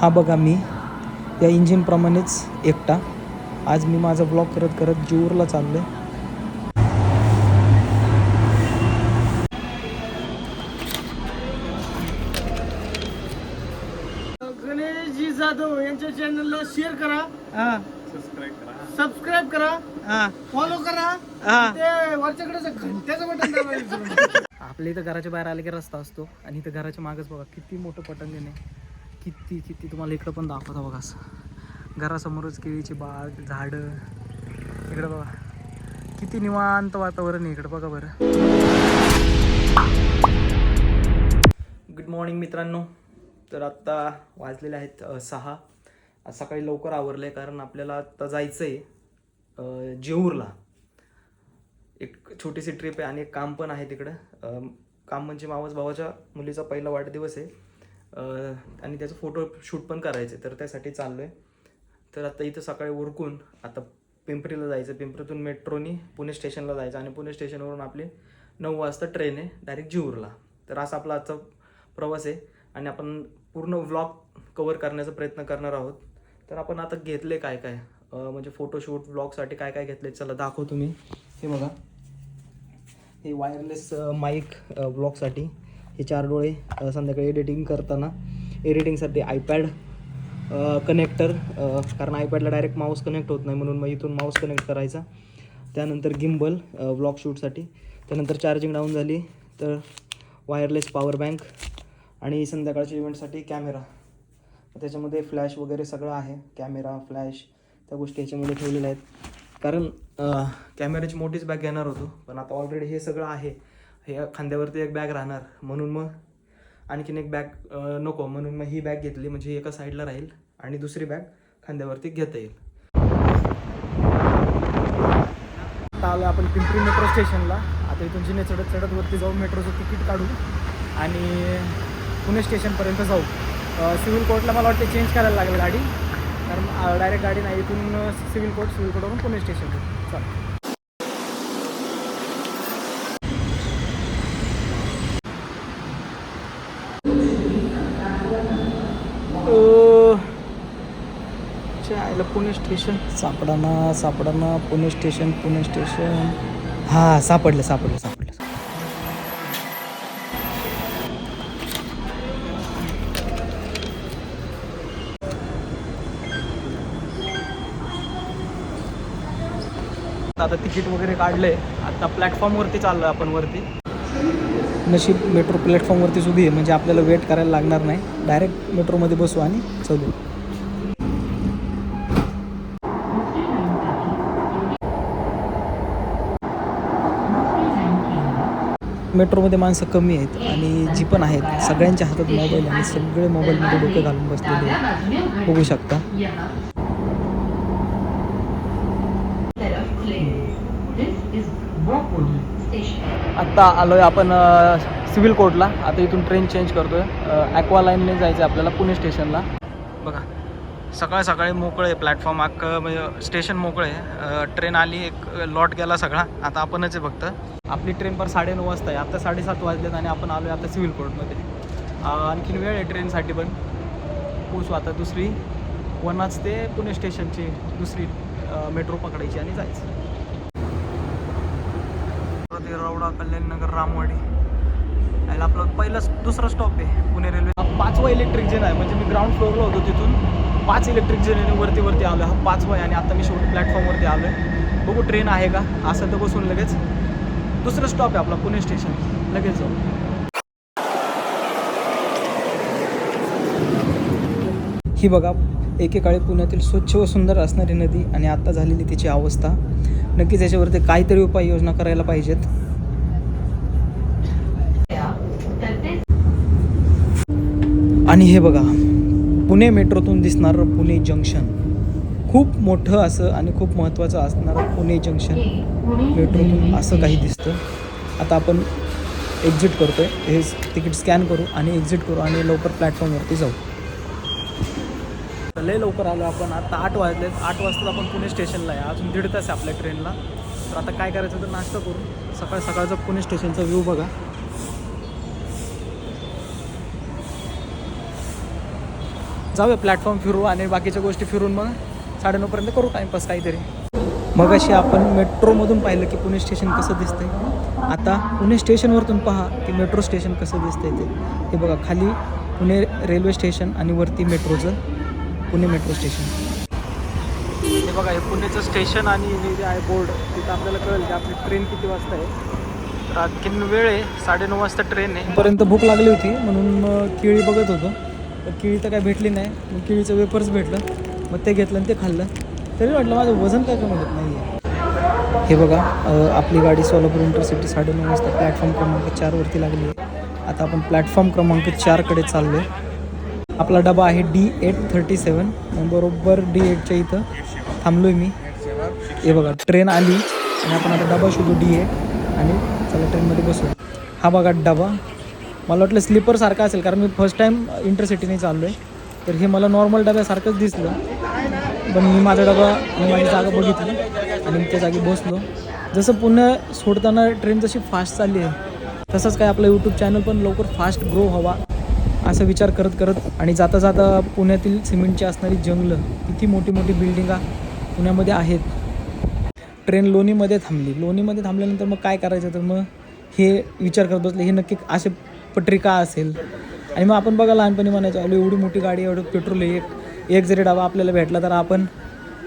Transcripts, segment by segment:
हा बघा मी. या इंजिनप्रमाणेच एकटा. आज मी माझा ब्लॉग करत करत जीवरला चाललो आहे गणेशजी जाधव यांच्या चॅनलला शेअर करा. हां. सबस्क्राईब करा. हां. फॉलो करा. हां. ते वरच्याकडे घंट्याचं बटन. आपल्या इथं घराच्या बाहेर आले की रस्ता असतो. आणि इथं घराच्या मागच बघा किती मोठं पटंगण आहे. किती किती तुम्हाला इकडं पण दाखवता बघा असं. घरासमोरच केळीची बाग झाडं. इकडं बघा. किती निवांत वातावरण आहे इकडं बघा बरं. गुड मॉर्निंग मित्रांनो. तर आत्ता वाजलेले आहेत सहा. आज सकाळी लवकर आवरलं आहे कारण आपल्याला आत्ता जायचं आहे जेऊरला. एक छोटीशी ट्रिप आहे आणि एक काम पण आहे तिकडं. काम म्हणजे मावस भावाच्या मुलीचा पहिला वाढदिवस आहे. आणि त्याचं फोटो शूट पण करायचे तर त्यासाठी चाललो आहे तर आता इथं सकाळी उरकून आता पिंपरीला जायचं. पिंपरीतून मेट्रोनी पुणे स्टेशनला जायचं आणि पुणे स्टेशनवरून आपली नऊ वाजता ट्रेन आहे डायरेक्ट जीवरला तर असा आपला आजचा प्रवास आहे आणि आपण पूर्ण व्लॉग कवर करण्याचा प्रयत्न करणार आहोत. तर आपण आता घेतले काय काय? म्हणजे फोटोशूट व्लॉगसाठी काय काय घेतले? चला दाखव तुम्ही हे बघा. हे वायरलेस माईक व्लॉगसाठी. हे चार डोळे संध्याकाळी एडिटिंग करताना एडिटिंगसाठी आयपॅड कनेक्टर कारण आयपॅडला डायरेक्ट माऊस कनेक्ट होत नाही म्हणून मग इथून माऊस कनेक्ट करायचा. त्यानंतर गिम्बल ब्लॉक शूटसाठी त्यानंतर चार्जिंग डाऊन झाली तर वायरलेस पॉवर बँक आणि संध्याकाळच्या इव्हेंटसाठी कॅमेरा त्याच्यामध्ये फ्लॅश वगैरे सगळं आहे. कॅमेरा फ्लॅश त्या गोष्टी याच्यामध्ये ठेवलेल्या आहेत. कारण कॅमेऱ्याची मोठीच बॅग घेणार होतो. पण आता ऑलरेडी हे सगळं आहे. हे खांद्यावरती एक बॅग राहणार. म्हणून मग आणखीन एक बॅग नको. म्हणून मग ही बॅग घेतली. म्हणजे एका साईडला राहील आणि दुसरी बॅग खांद्यावरती घेता येईल. आता आलो आपण पिंपरी मेट्रो स्टेशनला आता इथून जिने चढत चढत वरती जाऊ मेट्रोचं तिकीट काढू आणि पुणे स्टेशनपर्यंत जाऊ. सिव्हिल कोर्टला मला वाटतं चेंज करायला लागेल गाडी. कारण डायरेक्ट गाडी नाही इथून सिव्हिल कोर्ट सिव्हिल कोर्टवरून पुणे स्टेशन चल आयला पुणे स्टेशन. सापडाना सापडाना पुणे स्टेशन पुणे स्टेशन. हां सापडलं सापडलं सापडलं. आता तिकीट वगैरे काढले आता प्लॅटफॉर्मवरती चाललो आपण वरती. नशीब मेट्रो प्लॅटफॉर्मवरतीच उभी आहे. म्हणजे आपल्याला वेट करायला लागणार नाही. डायरेक्ट मेट्रोमध्ये बसू आणि चलू. मेट्रोमध्ये माणसं कमी आहेत आणि जी पण आहेत सगळ्यांच्या हातात मोबाईल आणि सगळे मोबाईलमध्ये डोके घालून बसलेले बघू शकता. आत्ता आलो आहे आपण सिव्हिल कोर्टला. आता इथून ट्रेन चेंज करतो आहे ॲक्वा लाईनने जायचं आहे आपल्याला पुणे स्टेशनला बघा. सकाळ सकाळी मोकळं आहे प्लॅटफॉर्म अख्खं म्हणजे स्टेशन मोकळं आहे. ट्रेन आली एक लॉट गेला सगळा. आता आपणच आहे फक्त. आपली ट्रेन पर साडेनऊ वाजता आहे. आता साडेसात वाजलेत आणि आपण आलो आहे आता सिव्हिल कोर्टमध्ये आणखीन वेळ आहे ट्रेनसाठी पण. पोचू आता दुसरी. वनाच ते पुणे स्टेशनची दुसरी मेट्रो पकडायची आणि जायचं. ते रवडा कल्याणनगर रामवाडी. यायला आपलं पहिलं दुसरा स्टॉप आहे पुणे रेल्वे पाचवा इलेक्ट्रिक जेन आहे म्हणजे मी ग्राउंड फ्लोअरला होतो तिथून. पाच इलेक्ट्रिक जेन वरती वरती आलो हा पाचवा आहे आणि आता मी शेवटी प्लॅटफॉर्मवरती आलो आहे बघू ट्रेन आहे का? असं तर बसून लगेच. दुसरं स्टॉप आहे आपला पुणे स्टेशन लगेच जाऊ. ही बघा एकेकाळी पुण्यातील स्वच्छ व सुंदर असणारी नदी आणि आत्ता झालेली तिची अवस्था. नक्कीच याच्यावरती काहीतरी उपाययोजना करायला पाहिजेत. आणि हे बघा पुणे मेट्रोतून दिसणारं पुणे जंक्शन. खूप मोठं असं आणि खूप महत्त्वाचं असणारं पुणे जंक्शन मेट्रोतून असं काही दिसतं. आता आपण एक्झिट करतो आहे हे तिकीट स्कॅन करू आणि एक्झिट करू आणि लवकर प्लॅटफॉर्मवरती जाऊ. लय लवकर आलो आपण. आता आठ वाजले आठ वाजता आपण पुणे स्टेशनला आहे. अजून दीड तास आहे आपल्या ट्रेनला तर आता काय करायचं तर नाश्ता करू. सकाळ सकाळचा पुणे स्टेशनचा व्ह्यू बघा. जाऊया प्लॅटफॉर्म फिरू आणि बाकीच्या गोष्टी फिरून मग साडेनऊपर्यंत करू टाईमपास काहीतरी. मग अशी आपण मेट्रोमधून पाहिलं की पुणे स्टेशन कसं दिसतंय. आता पुणे स्टेशनवरतून पहा की मेट्रो स्टेशन कसं दिसतंय ते. हे बघा खाली पुणे रेल्वे स्टेशन आणि वरती मेट्रोचं पुणे मेट्रो स्टेशन हे बघा हे पुणेचं स्टेशन आणि हे जे आहे बोर्ड तिथं आपल्याला कळेल की आपली ट्रेन किती वाजता आहे. तर आणखीन वेळ आहे साडेनऊ वाजता ट्रेन आहे. पर्यंत भूक लागली होती म्हणून केळी बघत होतो. तर केळी तर काय भेटली नाही. मग केळीचं वेपर्स भेटलं. मग ते घेतलं आणि ते खाल्लं. तरी वाटलं माझं वजन काय कमी होत नाही आहे हे बघा आपली गाडी सोलापूर इंटरसिटी साडेनऊ वाजता प्लॅटफॉर्म क्रमांक चारवरती लागली आहे. आता आपण प्लॅटफॉर्म क्रमांक चारकडे चाललो आहे आपला डबा आहे डी एट थर्टी सेवन बरोबर डी एटच्या इथं थांबलो आहे मी. हे बघा ट्रेन आली आणि आपण आता डबा शोधू डी एट आणि चला ट्रेनमध्ये बसू हा बघा डबा. मला वाटलं स्लीपरसारखा असेल कारण मी फर्स्ट टाईम इंटरसिटीने चाललो आहे तर हे मला नॉर्मल डब्यासारखंच दिसलं. पण मी माझा डबा मी माझी जागा बघितली आणि मी त्या जागी बसलो. जसं पुन्हा सोडताना ट्रेन जशी फास्ट चालली आहे तसंच काय आपलं यूट्यूब चॅनल पण लवकर फास्ट ग्रो व्हावा असा विचार करत करत आणि जाता जाता पुण्यातील सिमेंटची असणारी जंगलं किती मोठी मोठी बिल्डिंगा पुण्यामध्ये आहेत. ट्रेन लोणीमध्ये थांबली. लोणीमध्ये थांबल्यानंतर मग काय करायचं? तर मग हे विचार करत बसले. हे नक्की असे पटरी का असेल. आणि मग आपण बघा लहानपणी म्हणायचो आलो एवढी मोठी गाडी एवढं पेट्रोल आहे एक एक जरी डबा आपल्याला भेटला तर आपण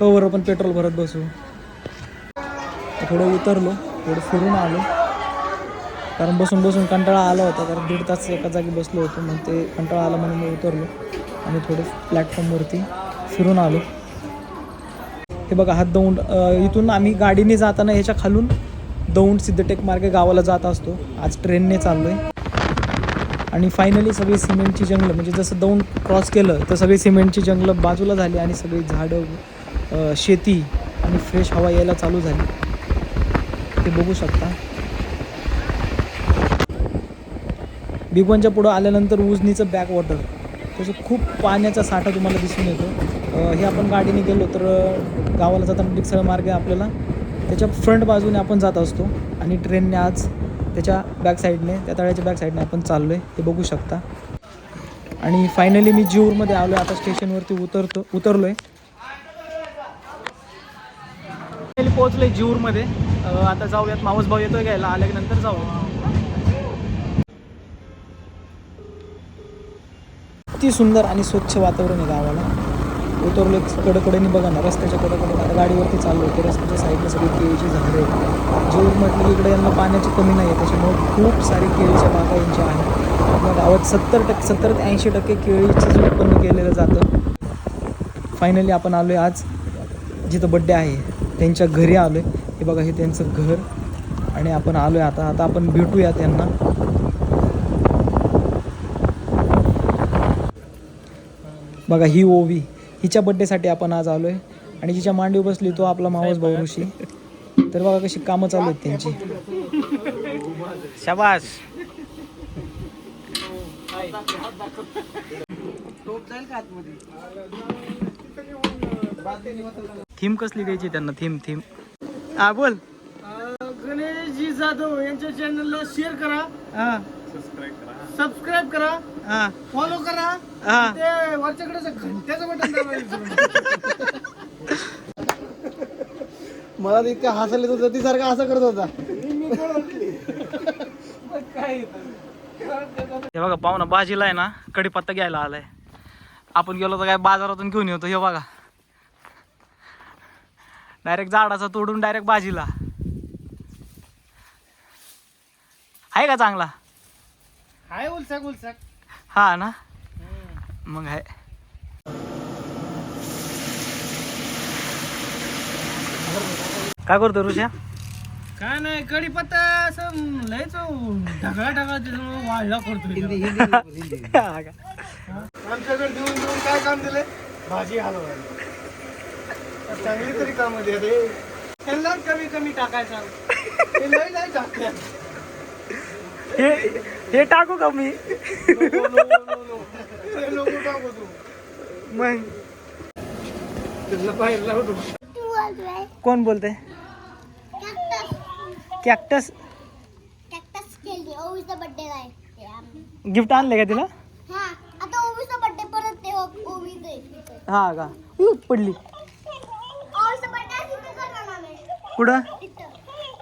कवर पण पेट्रोल भरत बसू. थोडं उतरलो थोडं फिरून आलो. कारण बसून बसून कंटाळा आला होता कारण दीड तास एका जागी बसलो होतो मग ते कंटाळा आला म्हणून मी उतरलो आणि थोडं प्लॅटफॉर्मवरती फिरून आलो. हे बघा हा दौंड इथून आम्ही गाडीने जाताना ह्याच्या खालून दौंड सिद्धटेक मार्गे गावाला जात असतो. आज ट्रेनने चाललो आहे आणि फायनली सगळी सिमेंटची जंगलं म्हणजे जसं दौंड क्रॉस केलं तर सगळी सिमेंटची जंगलं बाजूला झाली आणि सगळी झाडं शेती आणि फ्रेश हवा यायला चालू झाली. ते बघू शकता. बिग वनच्या पुढं आल्यानंतर उजनीचं बॅक वॉटर त्याचं खूप पाण्याचा साठा तुम्हाला दिसून येतो. हे आपण गाडीने गेलो तर गावाला जाताना टिकसर मार्ग आहे आपल्याला. त्याच्या फ्रंट बाजूने आपण जात असतो आणि ट्रेनने आज त्याच्या बॅक साईडने त्या तळ्याच्या बॅक साईडने आपण चाललो आहे हे बघू शकता. आणि फायनली मी जीवरमध्ये आलो आता स्टेशनवरती उतरतो उतरलो आहे पोहोचलो आहे जीवरमध्ये अ, आता जाऊयात मावस भाऊ येतोय घ्यायला आल्यानंतर जाऊ. किती सुंदर आणि स्वच्छ वातावरण आहे गावाला. उतरलो कडकडेने बघा ना रस्त्याच्या कडकडे गाडीवरती चाललो ते रस्त्याच्या साईडला सगळी केळीची झाडे आहेत म्हटलं की इकडे यांना पाण्याची कमी नाही आहे त्याच्यामुळे खूप सारी केळीच्या बागा यांच्या आहेत. आपल्या गावात सत्तर टक्के सत्तर ते ऐंशी टक्के केळीचं उत्पन्न केलेलं जातं. फायनली आपण आलो आहे आज जिथं बड्डे आहे. त्यांच्या घरी आलो आहे हे बघा हे त्यांचं घर. आणि आपण आलो आहे आता. आता आपण भेटूया त्यांना बघा ही ओवी. हिच्या बड्डेसाठी आपण आज आलो आहे आणि जिच्या मांडीव बसली तो आपला मावस भाऊ ऋषी. तर बघा कशी कामं चालू आहेत त्यांची. शाबास. थीम कसली द्यायची त्यांना? Theme theme. हा बोल. गणेशजी जाधव यांच्या चॅनलला शेअर करा. हा. सबस्क्राईब करा. हा. फॉलो करा. हा. ते वरच्याकडे घंट्याचं बटन. मला तर इतका हसायला होता ती सारखा असं करत होता. हे बघा पाहुणा भाजीला आहे ना कढीपत्ता घ्यायला आलाय. आपण गेलो तर काय बाजारातून घेऊन येतो हे बघा. डायरेक्ट झाडाचा तोडून डायरेक्ट भाजीला आहे का चांगला? हाय उलसाक उलसाक. हा ना? मग आहे. काय करतो ऋषा? काय नाही कढीपत्ता असं लयच ढगाळ ढगाळ त्याच्यामुळे वाढला करतो आमच्याकडे देऊन देऊन काय काम दिले भाजी हलवायला चांगली तरी काम रे त्यांना कमी कमी टाकायचा. हे लय नाही हे हे टाकू का मी? नको, नको, नको. नको. टाकू तू. मग? त्यांना बाहेर लावतो कोण बोलते कॅक्टस कॅक्टस केली. ओवीचा बर्थडे आहे गिफ्ट आणले का तिला हा आता ओवीचा बर्थडे परत ते ओवी हा का? पडली. कुठं?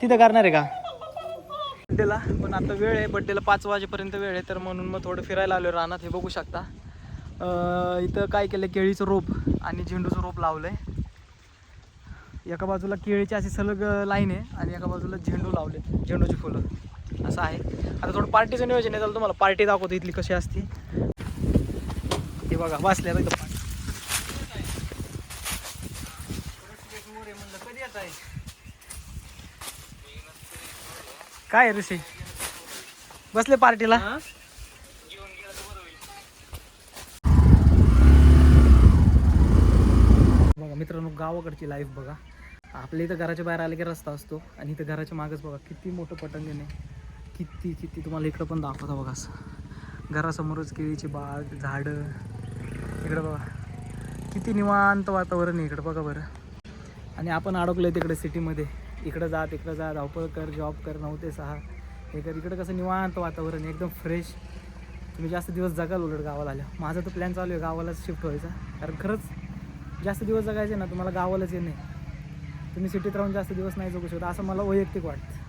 तिथं. करणार आहे का? बड्डेला पण आता वेळ आहे. बड्डेला पाच वाजेपर्यंत वेळ आहे. तर म्हणून मग थोडं फिरायला आलो रानात. हे बघू शकता. इथं काय केलं केळीचं रोप आणि झेंडूचं रोप लावलं आहे एका बाजूला केळीची अशी सलग लाईन आहे आणि एका बाजूला झेंडू लावले झेंडूची फुलं. असं आहे. आता थोडं पार्टीचं नियोजन आहे त्याला तुम्हाला पार्टी दाखवतो इथली कशी असते. ते बघा बसल्या इथं party. काय आहे ऋषी बसले पार्टीला बघा मित्रांनो गावाकडची लाईफ बघा. आपल्या इथं घराच्या बाहेर आले की रस्ता असतो आणि इथं घराच्या मागच बघा किती मोठं पटंगण आहे. किती किती तुम्हाला इकडं पण दाखवता बघा असं. घरासमोरच केळीची बाग झाडं. इकडं बघा. किती निवांत वातावरण आहे इकडं बघा बरं. आणि आपण अडकलो आहे तिकडे सिटीमध्ये. इकडं जा तिकडं जा धावपळ कर जॉब कर नऊ ते सहा. हे कर. इकडं कसं निवांत वातावरण एकदम फ्रेश तुम्ही जास्त दिवस जगाल उलट गावाला आल्या माझा तर प्लॅन चालू आहे गावालाच शिफ्ट व्हायचा. कारण खरंच जास्त दिवस जगायचे ना तुम्हाला गावालाच येणे. तुम्ही सिटीत राहून जास्त दिवस नाही जगू शकता असं मला वैयक्तिक वाटतं.